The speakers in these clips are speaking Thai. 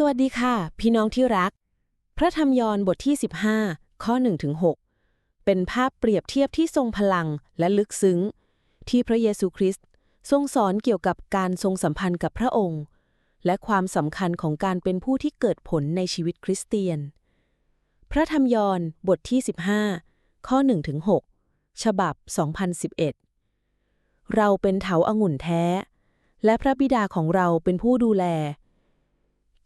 สวัสดีค่ะ พี่น้องที่รัก พระธรรมยอห์นบทที่ 15 ข้อ1-6เป็นภาพเปรียบเทียบที่ทรงพลังและลึกซึ้ง ที่พระเยซูคริสต์ทรงสอนเกี่ยวกับการทรงสัมพันธ์กับพระองค์ และความสำคัญของการเป็นผู้ที่เกิดผลในชีวิตคริสเตียน พระธรรมยอห์นบทที่ 15 ข้อ1-6ฉบับ 2011 เราเป็นเถาอางุ่นแท้ และพระบิดาของเราเป็นผู้ดูแล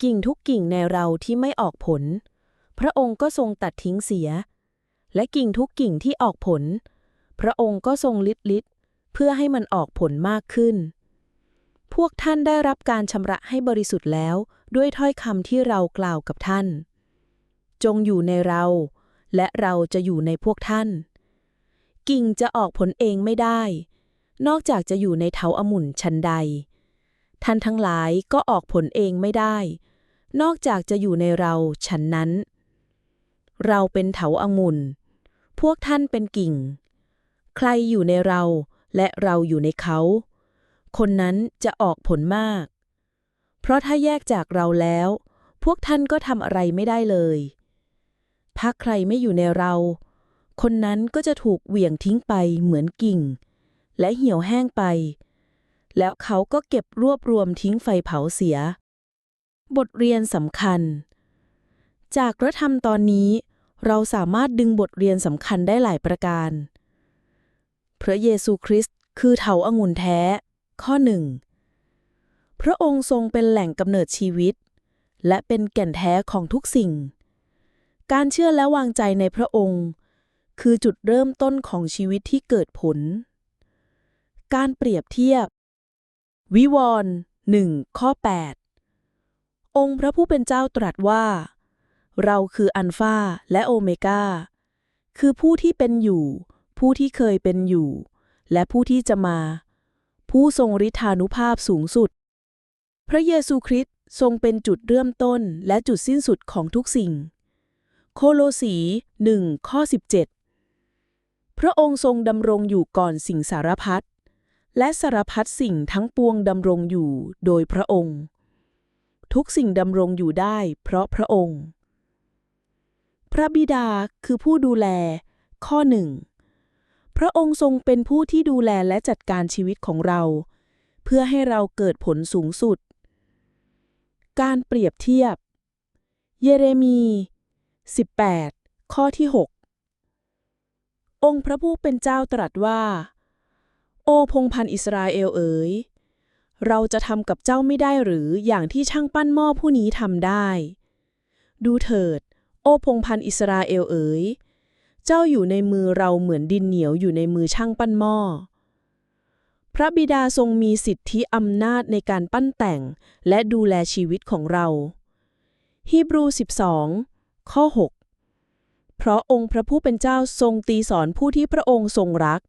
กิ่งทุกกิ่งในเราที่ไม่ออกผล พระองค์ก็ทรงตัดทิ้งเสีย และกิ่งทุกกิ่งที่ออกผล พระองค์ก็ทรงลิดลิดเพื่อให้มันออกผลมากขึ้น พวกท่านได้รับการชำระให้บริสุทธิ์แล้วด้วยถ้อยคำที่เรากล่าวกับท่าน จงอยู่ในเรา และเราจะอยู่ในพวกท่าน กิ่งจะออกผลเองไม่ได้ นอกจากจะอยู่ในเถาอมุนชันใด ท่านทั้งหลายก็ออกผลเองไม่ได้ นอกจากจะอยู่ในเราฉันนั้น เราเป็นเถาอางุ่น พวกท่านเป็นกิ่ง ใครอยู่ในเราและเราอยู่ในเขา คนนั้นจะออกผลมาก เพราะถ้าแยกจากเราแล้ว พวกท่านก็ทำอะไรไม่ได้เลยถ้าใครไม่อยู่ในเรา คนนั้นก็จะถูกเหวี่ยงทิ้งไปเหมือนกิ่ง และเหี่ยวแห้งไป แล้วเขาก็เก็บรวบรวมทิ้งไฟเผาเสีย บทเรียนสำคัญ จากพระธรรมตอนนี้ เราสามารถดึงบทเรียนสำคัญได้หลายประการ พระเยซูคริสต์คือเถาอางุ่นแท้ ข้อหนึ่งพระองค์ทรงเป็นแหล่งกำเนิดชีวิต และเป็นแก่นแท้ของทุกสิ่ง การเชื่อและวางใจในพระองค์ คือจุดเริ่มต้นของชีวิตที่เกิดผล การเปรียบเทียบ วิวรณ์หนึ่งข้อ 8 องค์พระผู้เป็นเจ้าตรัสว่า เราคืออัลฟาและโอเมกาคือผู้ที่เป็นอยู่ ผู้ที่เคยเป็นอยู่ และผู้ที่จะมา ผู้ทรงฤทธานุภาพสูงสุด พระเยซูคริสต์ทรงเป็นจุดเริ่มต้นและจุดสิ้นสุดของทุกสิ่ง โคโลสีหนึ่งข้อ 17 พระองค์ทรงดำรงอยู่ก่อนสิ่งสารพัดและสารพัดสิ่งทั้งปวงดำรงอยู่โดยพระองค์ ทุกสิ่งดำรงอยู่ได้ เพราะพระองค์ พระบิดาคือผู้ดูแล ข้อหนึ่ง พระองค์ทรงเป็นผู้ที่ดูแลและจัดการชีวิตของเรา เพื่อให้เราเกิดผลสูงสุด การเปรียบเทียบ เยเรมี 18 ข้อที่ 6 องค์พระผู้เป็นเจ้าตรัสว่า โอพงพันอิสราเอลเอ๋ย เราจะทำกับเจ้าไม่ได้หรืออย่างที่ช่างปั้นหม้อผู้นี้ทำได้ ดูเถิด โอพงพันอิสราเอลเอ๋ย เจ้าอยู่ในมือเราเหมือนดินเหนียวอยู่ในมือช่างปั้นหม้อ พระบิดาทรงมีสิทธิอำนาจในการปั้นแต่งและดูแลชีวิตของเรา ฮีบรู 12 ข้อ 6 เพราะองค์พระผู้เป็นเจ้าทรงตีสอนผู้ที่พระองค์ทรงรัก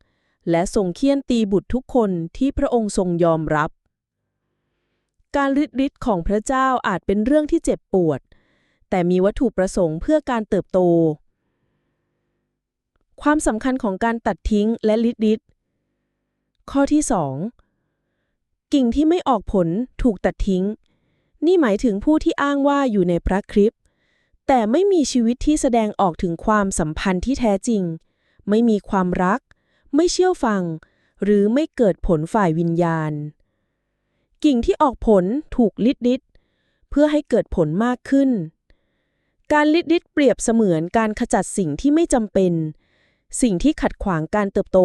และทรงเคี่ยนตีบุตรทุกคนที่พระองค์ทรงยอมรับ การฤทธิ์ฤทธิ์ของพระเจ้าอาจเป็นเรื่องที่เจ็บปวด แต่มีวัตถุประสงค์เพื่อการเติบโต ความสำคัญของการตัดทิ้งและฤทธิ์ฤทธิ์ข้อที่ 2 กิ่งที่ไม่ออกผลถูกตัดทิ้ง นี่หมายถึงผู้ที่อ้างว่าอยู่ในพระคริสต์แต่ไม่มีชีวิตที่แสดงออกถึงความสัมพันธ์ที่แท้จริง ไม่มีความรัก ไม่เชื่อฟัง หรือไม่เกิดผลฝ่ายวิญญาณ กิ่งที่ออกผลถูกลิดลิดเพื่อให้เกิดผลมากขึ้น การลิดลิดเปรียบเสมือนการขจัดสิ่งที่ไม่จำเป็น สิ่งที่ขัดขวางการเติบโต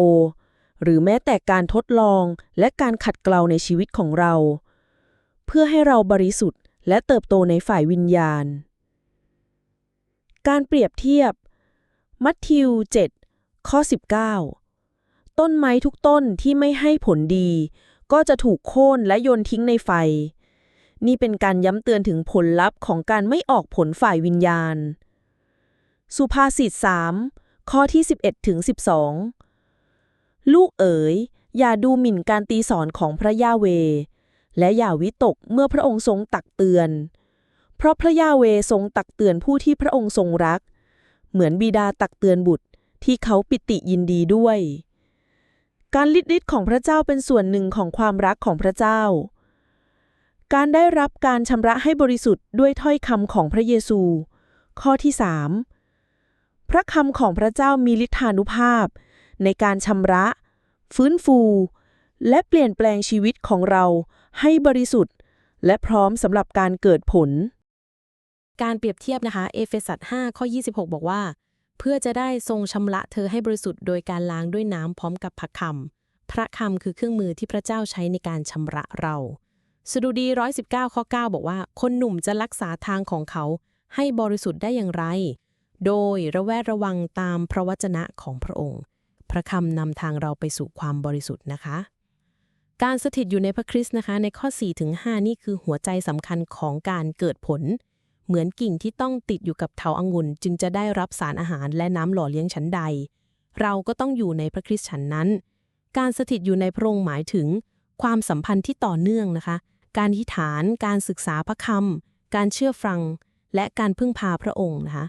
หรือแม้แต่การทดลองและการขัดเกลาในชีวิตของเรา เพื่อให้เราบริสุทธิ์และเติบโตในฝ่ายวิญญาณ การเปรียบเทียบ มัทธิว 7 ข้อ 19 ต้นไม้ทุกต้นที่ไม่ให้ผลดี ก็จะถูกโค่นและโยนทิ้งในไฟ นี่เป็นการย้ำเตือนถึงผลลัพธ์ของการไม่ออกผลฝ่ายวิญญาณ สุภาษิต 3 ข้อที่ 11ถึง12 ลูกเอ๋ย อย่าดูหมิ่นการตีสอนของพระยาเว และอย่าวิตกเมื่อพระองค์ทรงตักเตือน เพราะพระยาเวทรงตักเตือนผู้ที่พระองค์ทรงรัก เหมือนบิดาตักเตือนบุตรที่เขาปิติยินดีด้วย การลิดลิดของพระเจ้าเป็นส่วนหนึ่งของความรักของพระเจ้า การได้รับการชำระให้บริสุทธิ์ด้วยถ้อยคำของพระเยซู ข้อที่3พระคำของพระเจ้ามีฤทธานุภาพ ในการชำระ ฟื้นฟู และเปลี่ยนแปลงชีวิตของเราให้บริสุทธิ์ และพร้อมสำหรับการเกิดผล การเปรียบเทียบนะคะ เอเฟซัส5ข้อ 26 บอกว่า เพื่อจะได้ทรงชำระเธอให้บริสุทธิ์โดยการล้างด้วยน้ำพร้อมกับพระคำพระคำคือเครื่องมือที่พระเจ้าใช้ในการชำระเราสดุดี 119 ข้อ 9 บอกว่า คนหนุ่มจะรักษาทางของเขาให้บริสุทธิ์ได้อย่างไร โดยระแวดระวังตามพระวจนะของพระองค์ พระคำนำทางเราไปสู่ความบริสุทธิ์นะคะ การสถิตอยู่ในพระคริสต์นะคะ ในข้อ4ถึง5นี่คือหัวใจสำคัญของการเกิดผล เหมือนกิ่งที่ต้องติดอยู่กับเถาอางุ่นจึงจะได้รับสารอาหารและน้ำหล่อเลี้ยงชั้นใด เราก็ต้องอยู่ในพระคริสต์ฉันนั้น การสถิตอยู่ในพระองค์หมายถึง ความสัมพันธ์ที่ต่อเนื่องนะคะ การทิฐาน การศึกษาพระคำการเชื่อฟัง และการพึ่งพาพระองค์นะคะ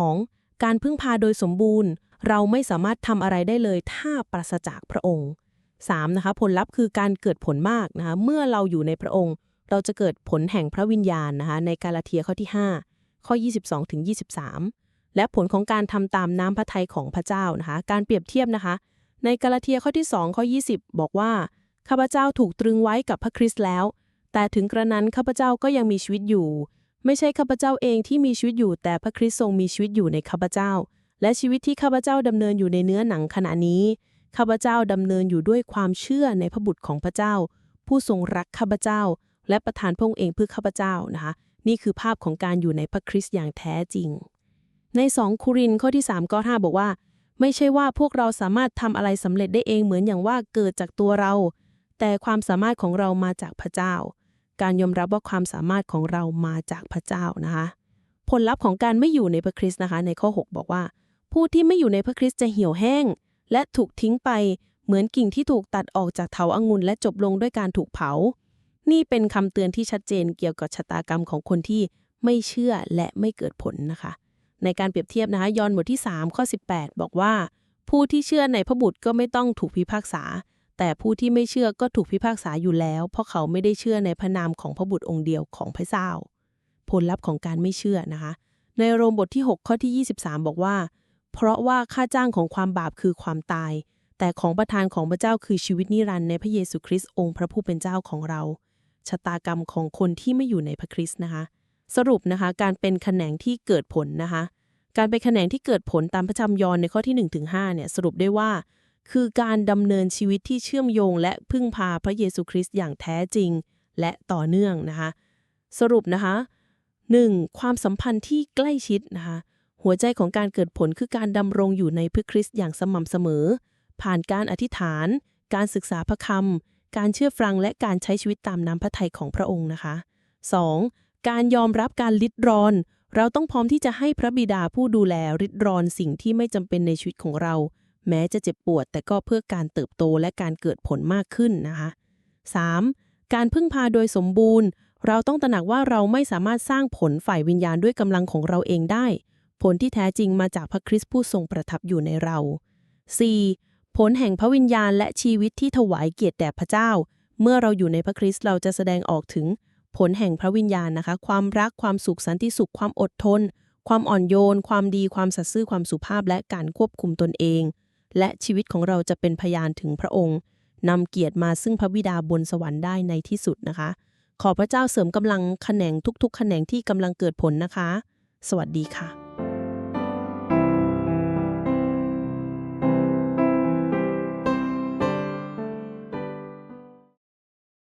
2. การพึ่งพาโดยสมบูรณ์ เราไม่สามารถทำอะไรได้เลยถ้าปราศจากพระองค์ 3. นะคะผลลัพธ์คือการเกิดผลมากนะคะเมื่อเราอยู่ในพระองค์ เราจะเกิดผลแห่งพระวิญญาณนะคะในกาลาเทียข้อที่ 5 ข้อ 22ถึง23 และผลของการทำตามน้ำพระทัยของพระเจ้านะคะการเปรียบเทียบนะคะ ในกาลาเทียข้อที่ 2 ข้อ 20 บอกว่าข้าพเจ้าถูกตรึงไว้กับพระคริสต์แล้ว แต่ถึงกระนั้นข้าพเจ้าก็ยังมีชีวิตอยู่ ไม่ใช่ข้าพเจ้าเองที่มีชีวิตอยู่ แต่พระคริสต์ทรงมีชีวิตอยู่ในข้าพเจ้า และชีวิตที่ข้าพเจ้าดำเนินอยู่ในเนื้อหนังขณะนี้ข้าพเจ้าดำเนินอยู่ด้วยความเชื่อในพระบุตรของพระเจ้า ผู้ทรงรักข้าพเจ้า และประทานพระองค์เองเพื่อข้าพเจ้านะคะ นี่คือภาพของการอยู่ในพระคริสต์อย่างแท้จริง ใน2โครินข้อที่3ข้อ5บอกว่า ไม่ใช่ว่าพวกเราสามารถทำอะไรสำเร็จได้เองเหมือนอย่างว่าเกิดจากตัวเรา แต่ความสามารถของเรามาจากพระเจ้า การยอมรับว่าความสามารถของเรามาจากพระเจ้านะคะผลลัพธ์ของการไม่อยู่ในพระคริสต์นะคะ ในข้อ 6 บอกว่า ผู้ที่ไม่อยู่ในพระคริสต์จะเหี่ยวแห้ง และถูกทิ้งไปเหมือนกิ่งที่ถูกตัดออกจากเถาอางุ่นและจบลงด้วยการถูกเผา นี่เป็นคำเตือนที่ชัดเจนเกี่ยวกับชะตากรรมของคนที่ไม่เชื่อและไม่เกิดผลนะคะ ในการเปรียบเทียบนะคะยอห์นบทที่ 3 ข้อ 18 บอกว่า ผู้ที่เชื่อในพระบุตรก็ไม่ต้องถูกพิพากษา แต่ผู้ที่ไม่เชื่อก็ถูกพิพากษาอยู่แล้ว เพราะเขาไม่ได้เชื่อในพระนามของพระบุตรองค์เดียวของพระเจ้า ผลลัพธ์ของการไม่เชื่อนะคะ ในโรมบทที่ 6 ข้อที่ 23 บอกว่า เพราะว่าค่าจ้างของความบาปคือความตายแต่ของประทานของพระเจ้าคือชีวิตนิรันดร์ในพระเยซูคริสต์องค์พระผู้เป็นเจ้าของเรา ชะตากรรมของคนที่ไม่อยู่ในพระคริสต์นะคะ สรุปนะคะ การเป็นแขนงที่เกิดผลนะคะ การเป็นแขนงที่เกิดผลตามพระธรรมยอห์นในข้อที่1ถึง5เนี่ยสรุปได้ว่า คือการดำเนินชีวิตที่เชื่อมโยง และพึ่งพาพระเยซูคริสต์อย่างแท้จริง และต่อเนื่องนะคะ สรุปนะคะ 1. ความสัมพันธ์ที่ใกล้ชิดนะคะ หัวใจของการเกิดผลคือการดำรงอยู่ในพระคริสต์อย่างสม่ำเสมอ ผ่านการอธิษฐาน การศึกษาพระคำ การเชื่อฟังและการใช้ชีวิตตามน้ำพระทัยของพระองค์นะคะ 2. การยอมรับการลิดรอน เราต้องพร้อมที่จะให้พระบิดาผู้ดูแลริดรอนสิ่งที่ไม่จำเป็นในชีวิตของเรา แม้จะเจ็บปวด แต่ก็เพื่อการเติบโตและการเกิดผลมากขึ้นนะคะ 3. การพึ่งพาโดยสมบูรณ์ เราต้องตระหนักว่าเราไม่สามารถสร้างผลฝ่ายวิญญาณด้วยกำลังของเราเองได้ ผลที่แท้จริงมาจากพระคริสต์ผู้ทรงประทับอยู่ในเรา 4. ผลแห่งพระวิญญาณและชีวิตที่ถวายเกียรติแด่พระเจ้า เมื่อเราอยู่ในพระคริสต์เราจะแสดงออกถึงผลแห่งพระวิญญาณนะคะ ความรักความสุขสันติสุข ความอดทน ความอ่อนโยน ความดีความสัตย์ซื่อความสุภาพและการควบคุมตนเอง และชีวิตของเราจะเป็นพยานถึงพระองค์นำเกียรติมาซึ่งพระบิดาบนสวรรค์ได้ในที่สุดนะคะ ขอพระเจ้าเสริมกำลังแขนงทุกๆแขนงที่กำลังเกิดผลนะคะ สวัสดีค่ะ